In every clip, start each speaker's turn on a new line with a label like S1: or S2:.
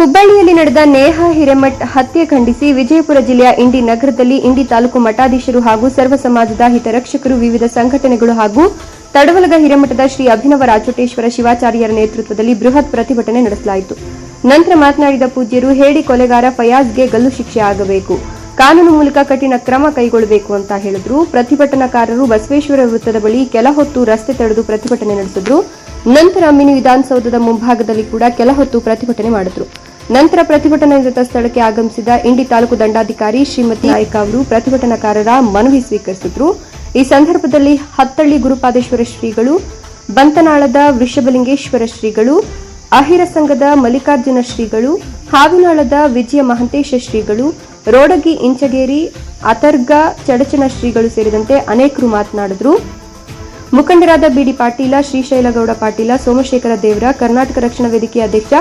S1: ಹುಬ್ಬಳ್ಳಿಯಲ್ಲಿ ನಡೆದ ನೇಹ ಹಿರೇಮಠ್ ಹತ್ಯೆ ಖಂಡಿಸಿ ವಿಜಯಪುರ ಜಿಲ್ಲೆಯ ಇಂಡಿ ನಗರದಲ್ಲಿ ಇಂಡಿ ತಾಲೂಕು ಮಠಾಧೀಶರು ಹಾಗೂ ಸರ್ವ ಸಮಾಜದ ಹಿತರಕ್ಷಕರು ವಿವಿಧ ಸಂಘಟನೆಗಳು ಹಾಗೂ ತಡವಲಗ ಹಿರೇಮಠದ ಶ್ರೀ ಅಭಿನವ ರಾಜೋಟೇಶ್ವರ ಶಿವಾಚಾರ್ಯರ ನೇತೃತ್ವದಲ್ಲಿ ಬೃಹತ್ ಪ್ರತಿಭಟನೆ ನಡೆಸಲಾಯಿತು. ನಂತರ ಮಾತನಾಡಿದ ಪೂಜ್ಯರು, ಹೇಳಿ ಕೊಲೆಗಾರ ಫಯಾಜ್ಗೆ ಗಲ್ಲು ಶಿಕ್ಷೆ ಆಗಬೇಕು, ಕಾನೂನು ಮೂಲಕ ಕಠಿಣ ಕ್ರಮ ಕೈಗೊಳ್ಳಬೇಕು ಅಂತ ಹೇಳಿದ್ರು. ಪ್ರತಿಭಟನಾಕಾರರು ಬಸವೇಶ್ವರ ವೃತ್ತದ ಬಳಿ ಕೆಲ ಹೊತ್ತು ರಸ್ತೆ ತಡೆದು ಪ್ರತಿಭಟನೆ ನಡೆಸಿದ್ರು. ನಂತರ ಮಿನಿ ವಿಧಾನಸೌಧದ ಮುಂಭಾಗದಲ್ಲಿ ಕೂಡ ಕೆಲ ಹೊತ್ತು ಪ್ರತಿಭಟನೆ ಮಾಡಿದ್ರು. ನಂತರ ಪ್ರತಿಭಟನಾ ನಿರತ ಸ್ಥಳಕ್ಕೆ ಆಗಮಿಸಿದ ಇಂಡಿ ತಾಲೂಕು ದಂಡಾಧಿಕಾರಿ ಶ್ರೀಮತಿ ನಾಯ್ಕ ಅವರು ಪ್ರತಿಭಟನಾಕಾರರ ಮನವಿ ಸ್ವೀಕರಿಸಿದ್ರು. ಈ ಸಂದರ್ಭದಲ್ಲಿ ಹತ್ತಳ್ಳಿ ಗುರುಪಾದೇಶ್ವರ ಶ್ರೀಗಳು, ಬಂತನಾಳದ ವೃಷಭಲಿಂಗೇಶ್ವರ ಶ್ರೀಗಳು, ಅಹಿರ ಸಂಘದ ಮಲ್ಲಿಕಾರ್ಜುನ ಶ್ರೀಗಳು, ಹಾವಿನಾಳದ ವಿಜಯ ಮಹಂತೇಶ ಶ್ರೀಗಳು, ರೋಡಗಿ ಇಂಚಗೇರಿ ಅತರ್ಗ ಚಡಚನ ಶ್ರೀಗಳು ಸೇರಿದಂತೆ ಅನೇಕರು ಮಾತನಾಡಿದರು. ಮುಖಂಡರಾದ ಬಿಡಿ ಪಾಟೀಲ, ಶ್ರೀಶೈಲಗೌಡ ಪಾಟೀಲ, ಸೋಮಶೇಖರ ದೇವರ, ಕರ್ನಾಟಕ ರಕ್ಷಣಾ ವೇದಿಕೆ ಅಧ್ಯಕ್ಷ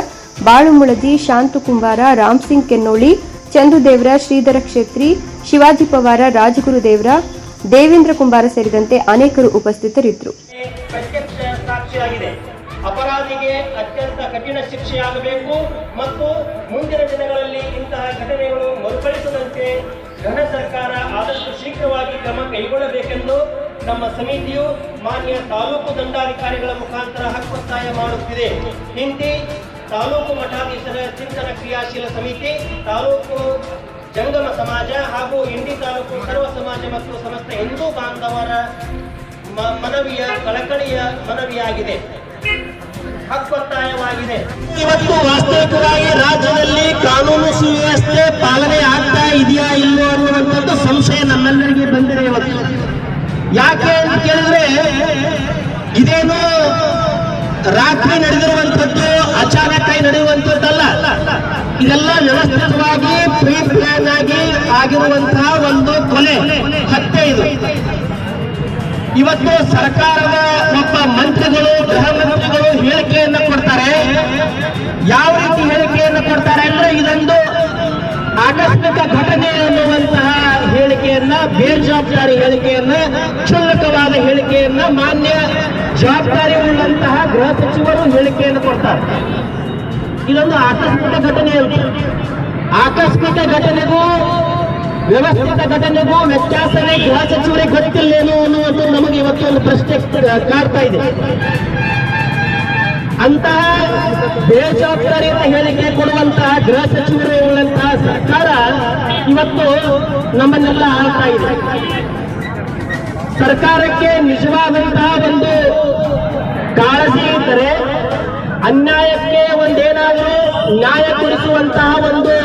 S1: ಬಾಳು ಶಾಂತಕುಂಬಾರ ಶಾಂತು ಕುಂಬಾರ ರಾಮ್ ಸಿಂಗ್ ಕೆನ್ನೋಳಿ, ಚಂದುದೇವರ, ಶ್ರೀಧರ ಕ್ಷೇತ್ರಿ, ಶಿವಾಜಿ ಪವಾರ ರಾಜಗುರು ದೇವರ ದೇವೇಂದ್ರ ಕುಂಬಾರ ಸೇರಿದಂತೆ ಅನೇಕರು ಉಪಸ್ಥಿತರಿದ್ದರು.
S2: ಅಪರಾಧಿಗೆ ಅತ್ಯಂತ ಕಠಿಣ ಶಿಕ್ಷೆಯಾಗಬೇಕು ಮತ್ತು ಮುಂದಿನ ದಿನಗಳಲ್ಲಿ ಇಂತಹ ಘಟನೆಗಳು ಮರುಕಳಿಸದಂತೆ ಘನ ಸರ್ಕಾರ ಆದಷ್ಟು ಶೀಘ್ರವಾಗಿ ಕ್ರಮ ಕೈಗೊಳ್ಳಬೇಕೆಂದು ನಮ್ಮ ಸಮಿತಿಯು ಮಾನ್ಯ ತಾಲೂಕು ದಂಡಾಧಿಕಾರಿಗಳ ಮುಖಾಂತರ ಹಕ್ಕೊತ್ತಾಯ ಮಾಡುತ್ತಿದೆ. ಹಿಂದಿ ತಾಲೂಕು ಮಠಾಧೀಶರ ಚಿಂತನ ಕ್ರಿಯಾಶೀಲ ಸಮಿತಿ, ತಾಲೂಕು ಜಂಗಮ ಸಮಾಜ ಹಾಗೂ ಇಂಡಿ ತಾಲೂಕು ಸರ್ವ ಸಮಾಜ ಮತ್ತು ಸಮಸ್ತ ಹಿಂದೂ ಬಾಂಧವರ ಮನವಿಯ, ಕಳಕಳಿಯ ಮನವಿಯಾಗಿದೆ. ಹಕ್ಕೊತ್ತಾಯವಾಗಿದೆ ಇವತ್ತು ವಾಸ್ತವಿಕವಾಗಿ ರಾಜ್ಯದಲ್ಲಿ ಕಾನೂನು ಸುವ್ಯವಸ್ಥೆ ಪಾಲನೆ ಆಗ್ತಾ ಇದೆಯಾ ಇಲ್ಲೋ ಅನ್ನುವಂಥದ್ದು ಸಂಶಯ ನಮ್ಮೆಲ್ಲರಿಗೆ ಬಂದಿದೆ ಇವತ್ತು. ಯಾಕೆ ಇದೆಲ್ಲ ವ್ಯವಸ್ಥಿತವಾಗಿ ಪ್ರೀ ಪ್ಲಾನ್ ಆಗಿ ಆಗಿರುವಂತಹ ಒಂದು ಕೊಲೆ ಹತ್ಯೆ ಇದು. ಇವತ್ತು ಸರ್ಕಾರದ ಒಬ್ಬ ಮಂತ್ರಿಗಳು, ಗೃಹ ಮಂತ್ರಿಗಳು ಹೇಳಿಕೆಯನ್ನ ಕೊಡ್ತಾರೆ. ಯಾವ ರೀತಿ ಹೇಳಿಕೆಯನ್ನ ಕೊಡ್ತಾರೆ ಅಂದ್ರೆ ಇದೊಂದು ಆಕಸ್ಮಿಕ ಘಟನೆ ಅನ್ನುವಂತಹ ಹೇಳಿಕೆಯನ್ನ ಬೇಜವಾಬ್ದಾರಿ ಹೇಳಿಕೆಯನ್ನ, ಕ್ಷುಲ್ಲಕವಾದ ಹೇಳಿಕೆಯನ್ನ ಮಾನ್ಯ ಜವಾಬ್ದಾರಿ ಉಳ್ಳಂತಹ ಗೃಹ ಸಚಿವರು ಹೇಳಿಕೆಯನ್ನು ಕೊಡ್ತಾರೆ. ಇದೊಂದು ಆಕಸ್ಮಿಕ ಘಟನೆ ಆಕಸ್ಮಿಕ ಘಟನೆಗೂ, ವ್ಯವಸ್ಥಿತ ಘಟನೆಗೂ ವ್ಯತ್ಯಾಸವೇ ಗೃಹ ಸಚಿವರಿಗೆ ಗೊತ್ತಿಲ್ಲೇನು ಅನ್ನುವಂಥ ನಮಗೆ ಇವತ್ತು ಒಂದು ಪ್ರಶ್ನೆ ಕಾಡ್ತಾ ಇದೆ. ಅಂತಹ ಬೇಜವಾಬ್ದಾರಿಯಿಂದ ಹೇಳಿಕೆ ಕೊಡುವಂತಹ ಗೃಹ ಸಚಿವರು ಸರ್ಕಾರ ಇವತ್ತು ನಮ್ಮನ್ನೆಲ್ಲ ಆಳ್ತಾ ಇದೆ. ಸರ್ಕಾರಕ್ಕೆ ನಿಜವಾದಂತಹ ಒಂದು ಕಾಳಜಿ ಇದ್ದರೆ ಅನ್ಯಾಯಕ್ಕೆ ಒಂದೇನಾದರೂ ನ್ಯಾಯ ಕೊಡಿಸುವಂತಹ ಒಂದು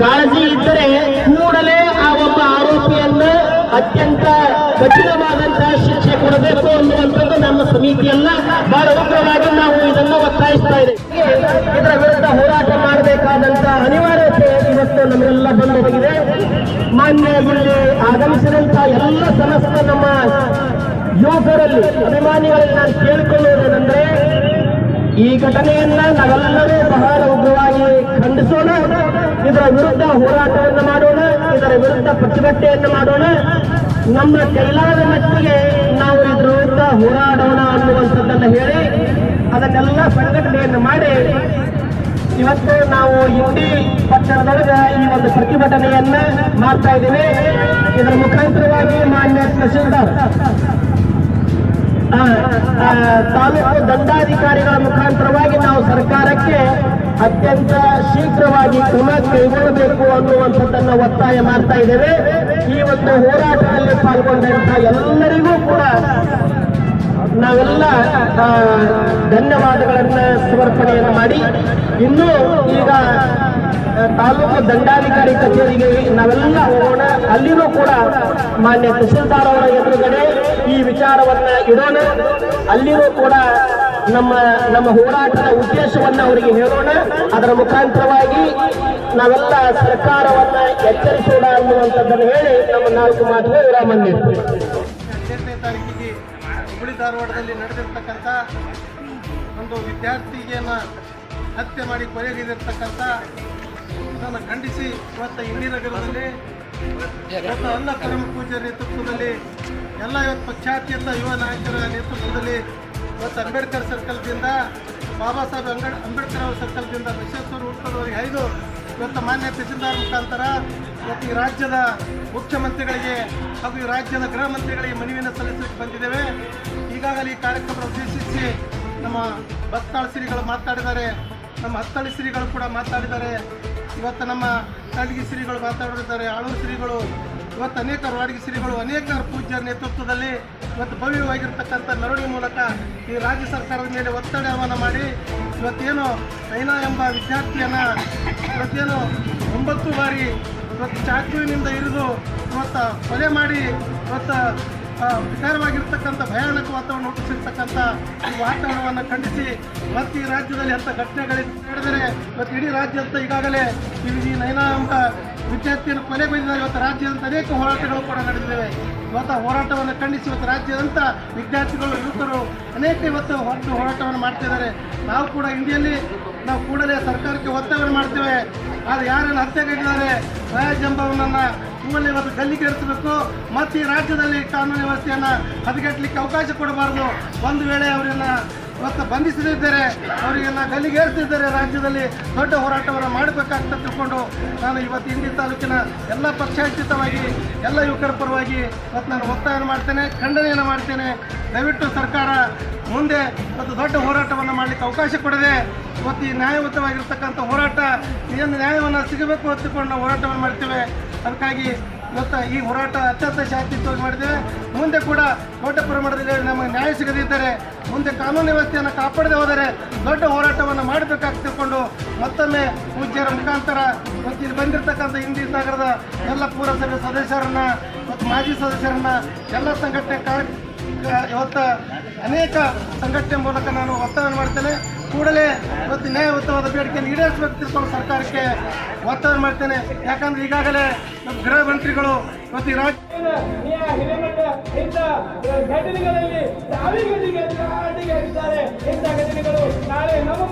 S2: ಕಾಳಜಿ ಇದ್ದರೆ ಕೂಡಲೇ ಆ ಒಬ್ಬ ಆರೋಪಿಯನ್ನು ಅತ್ಯಂತ ಕಠಿಣವಾದಂತಹ ಶಿಕ್ಷೆ ಕೊಡಬೇಕು ಅನ್ನುವಂಥದ್ದು ನಮ್ಮ ಸಮಿತಿಯಲ್ಲ. ಬಹಳ ಉಗ್ರವಾಗಿ ನಾವು ಇದನ್ನು ಒತ್ತಾಯಿಸ್ತಾ ಇದ್ದೇವೆ. ಇದರ ವಿರುದ್ಧ ಹೋರಾಟ ಮಾಡಬೇಕಾದಂತಹ ಅನಿವಾರ್ಯತೆ ಇವತ್ತು ನಮಗೆಲ್ಲ ಬಂದು ಹೋಗಿದೆ ಮಾನ್ಯ ಇಲ್ಲಿ ಆಗಮಿಸಿದಂತಹ ಎಲ್ಲ ಸಮಸ್ತ ನಮ್ಮ ಯುವಕರಲ್ಲಿ, ಅಭಿಮಾನಿಗಳಲ್ಲಿ ನಾನು ಕೇಳಿಕೊಳ್ಳುವುದೇನೆಂದ್ರೆ ಈ ಘಟನೆಯನ್ನ ನಾವೆಲ್ಲರೂ ಬಹಳ ಉಗ್ರವಾಗಿ ಖಂಡಿಸೋಣ. ಇದರ ವಿರುದ್ಧ ಹೋರಾಟವನ್ನು ಮಾಡೋಣ. ಇದರ ವಿರುದ್ಧ ಪ್ರತಿಭಟನೆಯನ್ನು ಮಾಡೋಣ. ನಮ್ಮ ಕೈಲಾದ ಮಟ್ಟಿಗೆ ನಾವು ಇದರ ವಿರುದ್ಧ ಹೋರಾಡೋಣ ಅನ್ನುವಂಥದ್ದನ್ನು ಹೇಳಿ, ಅದನ್ನೆಲ್ಲ ಸಂಘಟನೆಯನ್ನು ಮಾಡಿ, ಇವತ್ತು ನಾವು ಇಂಡಿ ಪಟ್ಟಣದೊಳಗ ಈ ಒಂದು ಪ್ರತಿಭಟನೆಯನ್ನ ಮಾಡ್ತಾ ಇದ್ದೇವೆ. ಇದರ ಮುಖಾಂತರವಾಗಿ ಮಾನ್ಯ ತಹಶೀಲ್ದಾರ್ ತಾಲೂಕು ದಂಡಾಧಿಕಾರಿಗಳ ಮುಖಾಂತರವಾಗಿ ನಾವು ಸರ್ಕಾರಕ್ಕೆ ಅತ್ಯಂತ ಶೀಘ್ರವಾಗಿ ಕ್ರಮ ಕೈಗೊಳ್ಳಬೇಕು ಅನ್ನುವಂಥದ್ದನ್ನ ಒತ್ತಾಯ ಮಾಡ್ತಾ ಇದ್ದೇವೆ. ಈ ಒಂದು ಹೋರಾಟದಲ್ಲಿ ಪಾಲ್ಗೊಂಡಂತ ಎಲ್ಲರಿಗೂ ಕೂಡ ನಾವೆಲ್ಲ ಧನ್ಯವಾದಗಳನ್ನ ಸಮರ್ಪಣೆಯನ್ನು ಮಾಡಿ, ಇನ್ನು ಈಗ ತಾಲೂಕು ದಂಡಾಧಿಕಾರಿ ಕಚೇರಿಗೆ ನಾವೆಲ್ಲ ಹೋಗೋಣ. ಅಲ್ಲಿನೂ ಕೂಡ ಮಾನ್ಯ ತಹಸೀಲ್ದಾರ್ ಅವರ ಎದುರುಗಡೆ ವಿಚಾರವನ್ನ ಇಡೋಣ. ಅಲ್ಲಿಯೂ ಕೂಡ ನಮ್ಮ ನಮ್ಮ ಹೋರಾಟದ ಉದ್ದೇಶವನ್ನ ಅವರಿಗೆ ಹೇಳೋಣ. ಅದರ ಮುಖಾಂತರವಾಗಿ ನಾವೆಲ್ಲ ಸರ್ಕಾರವನ್ನ ಎಚ್ಚರಿಸೋಣ ಅನ್ನುವಂಥದ್ದನ್ನು ಹೇಳಿ ನಮ್ಮ ನಾಲ್ಕು ಮಾತುಗಳು ವಿರಾಮ ನೀಡ್ತೀವಿ
S3: ಹದಿನೆಂಟನೇ ತಾರೀಕಿಗೆ ಹುಬ್ಬಳ್ಳಿ ಧಾರವಾಡದಲ್ಲಿ ನಡೆದಿರ್ತಕ್ಕಂಥ ಒಂದು ವಿದ್ಯಾರ್ಥಿಯನ್ನು ಹತ್ಯೆ ಮಾಡಿ ಕೊಲೆಗೈದಿರ್ತಕ್ಕಂಥ ಇದನ್ನು ಖಂಡಿಸಿ ಇವತ್ತು ಇಂದಿನ ನಗರದಲ್ಲಿ ಇವತ್ತು ಕರ್ಮ ಪರಮ ಪೂಜ್ಯ ನೇತೃತ್ವದಲ್ಲಿ ಎಲ್ಲ ಇವತ್ತು ಪಶ್ಚಾತ್ಯತ ಯುವ ನಾಯಕರ ನೇತೃತ್ವದಲ್ಲಿ ಇವತ್ತು ಅಂಬೇಡ್ಕರ್ ಸರ್ಕಲ್ದಿಂದ ಬಾಬಾ ಸಾಹೇಬ್ ಅಂಬೇಡ್, ಅಂಬೇಡ್ಕರ್ ಅವರ ಸರ್ಕಲ್ದಿಂದ ವಿಶ್ವೇಶ್ವರ ಹುಟ್ಟದವರಿಗೆ ಐದು. ಇವತ್ತು ಮಾನ್ಯ ತಹಸೀಲ್ದಾರ್ ಮುಖಾಂತರ ಇವತ್ತು ಈ ರಾಜ್ಯದ ಮುಖ್ಯಮಂತ್ರಿಗಳಿಗೆ ಹಾಗೂ ಈ ರಾಜ್ಯದ ಗೃಹ ಮಂತ್ರಿಗಳಿಗೆ ಮನವಿಯನ್ನು ಸಲ್ಲಿಸಲಿಕ್ಕೆ ಬಂದಿದ್ದೇವೆ. ಈಗಾಗಲೇ ಈ ಕಾರ್ಯಕ್ರಮ ಉದ್ದೇಶಿಸಿ ನಮ್ಮ ಭಕ್ತಾಳ ಶ್ರೀಗಳು ಮಾತಾಡಿದ್ದಾರೆ. ನಮ್ಮ ಹತ್ತಳಿ ಶ್ರೀಗಳು ಕೂಡ ಮಾತಾಡಿದ್ದಾರೆ. ಇವತ್ತು ನಮ್ಮ ಕಾಲ್ಗಿ ಶ್ರೀಗಳು ಮಾತಾಡಿದ್ದಾರೆ ಆಳು ಶ್ರೀಗಳು ಇವತ್ತು ಅನೇಕ ರಾಡಿಗೆ ಶ್ರೀಗಳು ಅನೇಕ ಪೂಜ್ಯರ ನೇತೃತ್ವದಲ್ಲಿ ಇವತ್ತು ಭವ್ಯವಾಗಿರ್ತಕ್ಕಂಥ ಮೆರವಣಿಗೆ ಮೂಲಕ ಈ ರಾಜ್ಯ ಸರ್ಕಾರದ ಮೇಲೆ ಒತ್ತಡವನ್ನು ಮಾಡಿ ಇವತ್ತೇನು ನೈನಾ ಎಂಬ ವಿದ್ಯಾರ್ಥಿಯನ್ನು ಇವತ್ತೇನು ಒಂಬತ್ತು ಬಾರಿ ಇವತ್ತು ಚಾಕುವಿನಿಂದ ಇರಿದು ಇವತ್ತು ಕೊಲೆ ಮಾಡಿ ಇವತ್ತು ವಿಚಾರವಾಗಿರ್ತಕ್ಕಂಥ ಭಯಾನಕ ವಾತಾವರಣ ಹುಟ್ಟಿಸಿರ್ತಕ್ಕಂಥ ಈ ವಾತಾವರಣವನ್ನು ಖಂಡಿಸಿ ಮತ್ತು ಈ ರಾಜ್ಯದಲ್ಲಿ ಅಂಥ ಘಟನೆಗಳಿಂದ ನಡೆದರೆ ಮತ್ತು ಇಡೀ ರಾಜ್ಯದ ಈಗಾಗಲೇ ಈ ನೈನಾ ಎಂಬ ವಿದ್ಯಾರ್ಥಿಯನ್ನು ಕೊಲೆಗೈದಿದ್ದಾರೆ ಇವತ್ತು ರಾಜ್ಯದಂತ ಅನೇಕ ಹೋರಾಟಗಳು ಕೂಡ ನಡೆದಿವೆ ಇವತ್ತು ಹೋರಾಟವನ್ನು ಖಂಡಿಸಿ ಇವತ್ತು ರಾಜ್ಯದಂತ ವಿದ್ಯಾರ್ಥಿಗಳು, ಯುವಕರು ಅನೇಕ ಇವತ್ತು ಹೊರಟು ಹೋರಾಟವನ್ನು ಮಾಡ್ತಿದ್ದಾರೆ ನಾವು ಕೂಡ ಇಂಡಿಯಲ್ಲಿ, ನಾವು ಕೂಡಲೇ ಸರ್ಕಾರಕ್ಕೆ ಒತ್ತಾಯವನ್ನು ಮಾಡ್ತೇವೆ. ಆದರೆ ಯಾರನ್ನು ಹತ್ಯೆಗೈದಿದ್ದಾರೆ? ರಾಜ್ ಎಂಬವನನ್ನು ಕೂಡಲೇ ಇವತ್ತು ಗಲ್ಲಿಗೇರಿಸಬೇಕು ಮತ್ತು ಈ ರಾಜ್ಯದಲ್ಲಿ ಕಾನೂನು ವ್ಯವಸ್ಥೆಯನ್ನು ಹದಗೆಟ್ಟಲಿಕ್ಕೆ ಅವಕಾಶ ಕೊಡಬಾರದು. ಒಂದು ವೇಳೆ ಅವರನ್ನ ಇವತ್ತು ಬಂಧಿಸದಿದ್ದರೆ ಅವರಿಗೆಲ್ಲ ಗಲ್ಲಿಗೇರಿಸಿದ್ದಾರೆ. ರಾಜ್ಯದಲ್ಲಿ ದೊಡ್ಡ ಹೋರಾಟವನ್ನು ಮಾಡಬೇಕಾಗ್ತದೆ ತಿಳ್ಕೊಂಡು ನಾನು ಇವತ್ತು ಇಂಡಿ ತಾಲೂಕಿನ ಎಲ್ಲ ಪಕ್ಷಾತೀತವಾಗಿ ಎಲ್ಲ ಯುವಕರ ಪರವಾಗಿ ಮತ್ತು ನಾನು ಒತ್ತಾಯ ಮಾಡ್ತೇನೆ, ಖಂಡನೆಯನ್ನು ಮಾಡ್ತೇನೆ. ದಯವಿಟ್ಟು ಸರ್ಕಾರ ಮುಂದೆ ಮತ್ತು ದೊಡ್ಡ ಹೋರಾಟವನ್ನು ಮಾಡಲಿಕ್ಕೆ ಅವಕಾಶ ಕೊಡದೆ, ಇವತ್ತು ಈ ನ್ಯಾಯಯುತವಾಗಿರ್ತಕ್ಕಂಥ ಹೋರಾಟ ಏನು ನ್ಯಾಯವನ್ನು ಸಿಗಬೇಕು ಹೊತ್ತುಕೊಂಡು ನಾವು ಹೋರಾಟವನ್ನು ಮಾಡ್ತೇವೆ. ಅದಕ್ಕಾಗಿ ಇವತ್ತು ಈ ಹೋರಾಟ ಅತ್ಯಂತ ಶಾಂತಿಯುತವಾಗಿ ಮಾಡಿದ್ದೇವೆ ಮುಂದೆ ಕೂಡ ದೊಡ್ಡ ಪ್ರಮಾಣದಲ್ಲಿ ನಮಗೆ ನ್ಯಾಯ ಸಿಗದಿದ್ದರೆ, ಮುಂದೆ ಕಾನೂನು ವ್ಯವಸ್ಥೆಯನ್ನು ಕಾಪಾಡದೆ ಹೋದರೆ ದೊಡ್ಡ ಹೋರಾಟವನ್ನು ಮಾಡಬೇಕಾಗ್ತಿಕೊಂಡು ಮತ್ತೊಮ್ಮೆ ಪೂಜ್ಯರ ಮುಖಾಂತರ ಮತ್ತು ಇಲ್ಲಿ ಬಂದಿರತಕ್ಕಂಥ ಹಿಂದಿ ನಗರದ ಎಲ್ಲ ಪುರಸಭೆ ಸದಸ್ಯರನ್ನ ಮತ್ತು ಮಾಜಿ ಸದಸ್ಯರನ್ನ ಎಲ್ಲ ಸಂಘಟನೆ ಕಾರ್ಯ ಇವತ್ತು ಅನೇಕ ಸಂಘಟನೆ ಮೂಲಕ ನಾನು ಒತ್ತಾಯ ಮಾಡ್ತೇನೆ. ಕೂಡಲೇ ಇವತ್ತು ನ್ಯಾಯಯುತವಾದ ಬೇಡಿಕೆಯನ್ನು ಈಡೇರಿಸಬೇಕು ತಿಳ್ಕೊಂಡು ಸರ್ಕಾರಕ್ಕೆ ಒತ್ತಾಯ ಮಾಡ್ತೇನೆ. ಯಾಕಂದ್ರೆ ಈಗಾಗಲೇ ನಮ್ಮ ಗೃಹ ಮಂತ್ರಿಗಳು ಇವತ್ತು
S4: ನಾಳೆ ನಮ್ಮ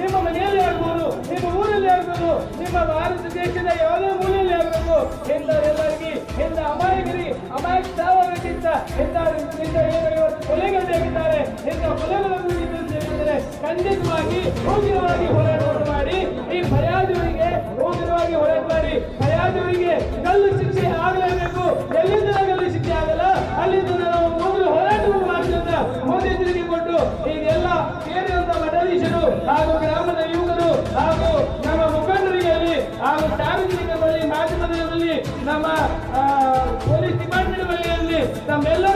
S4: ನಿಮ್ಮ ಮನೆಯಲ್ಲಿ ಆಗ್ಬೋದು ನಿಮ್ಮ ಊರಲ್ಲಿ ಆಗ್ಬೋದು ನಿಮ್ಮ ಭಾರತ ಯಾವುದೇ ಅಮಾಯಕರಿ ಅಮಾಯಕ ಸಾವಕ್ಕಿಂತ ಇಂಥ ಇಂಥ ಏನು ಕೊಲೆಗಳು ಕೊಲೆಗಳಾಗಿದ್ದಾರೆ ಇಂಥ ಕೊಲೆಗಳನ್ನು ಖಂಡಿತವಾಗಿ ಹೋಗಿರವಾಗಿ ಹೋರಾಟವನ್ನು ಮಾಡಿ. ಈ ಭಯಾದಿವರಿಗೆ ಹೋಗಿರವಾಗಿ ಹೋರಾಟ ಮಾಡಿ. ಫರ್ಯಾದಿವರಿಗೆ ಗಲ್ಲು ಶಿಕ್ಷೆ ಆಗಲೇಬೇಕು. ಎಲ್ಲಿಂದ ಕಲ್ಲು ಶಿಕ್ಷೆ ಆಗಲ್ಲ? ಅಲ್ಲಿಂದ ನಾವು ಮೊದಲು ಹೋರಾಟವನ್ನು ಮಾಡ್ತಿದ್ದ ಮೋದಿ ತಿರುಗಿಕೊಂಡು ಈಗೆಲ್ಲ ಸೇರಿದಂತ ಮಠಾಧೀಶರು ಹಾಗೂ ಗ್ರಾಮದ ಯುವಕರು ಹಾಗೂ ನಮ್ಮ ಮುಖಂಡರಿಗೆ ಹಾಗೂ ಸಾರ್ವಜನಿಕ ಬಳಿ ಮಾಧ್ಯಮದಲ್ಲಿ ನಮ್ಮ ಪೊಲೀಸ್ ಡಿಪಾರ್ಟ್ಮೆಂಟ್ ಬಳಿಯಲ್ಲಿ ನಮ್ಮೆಲ್ಲ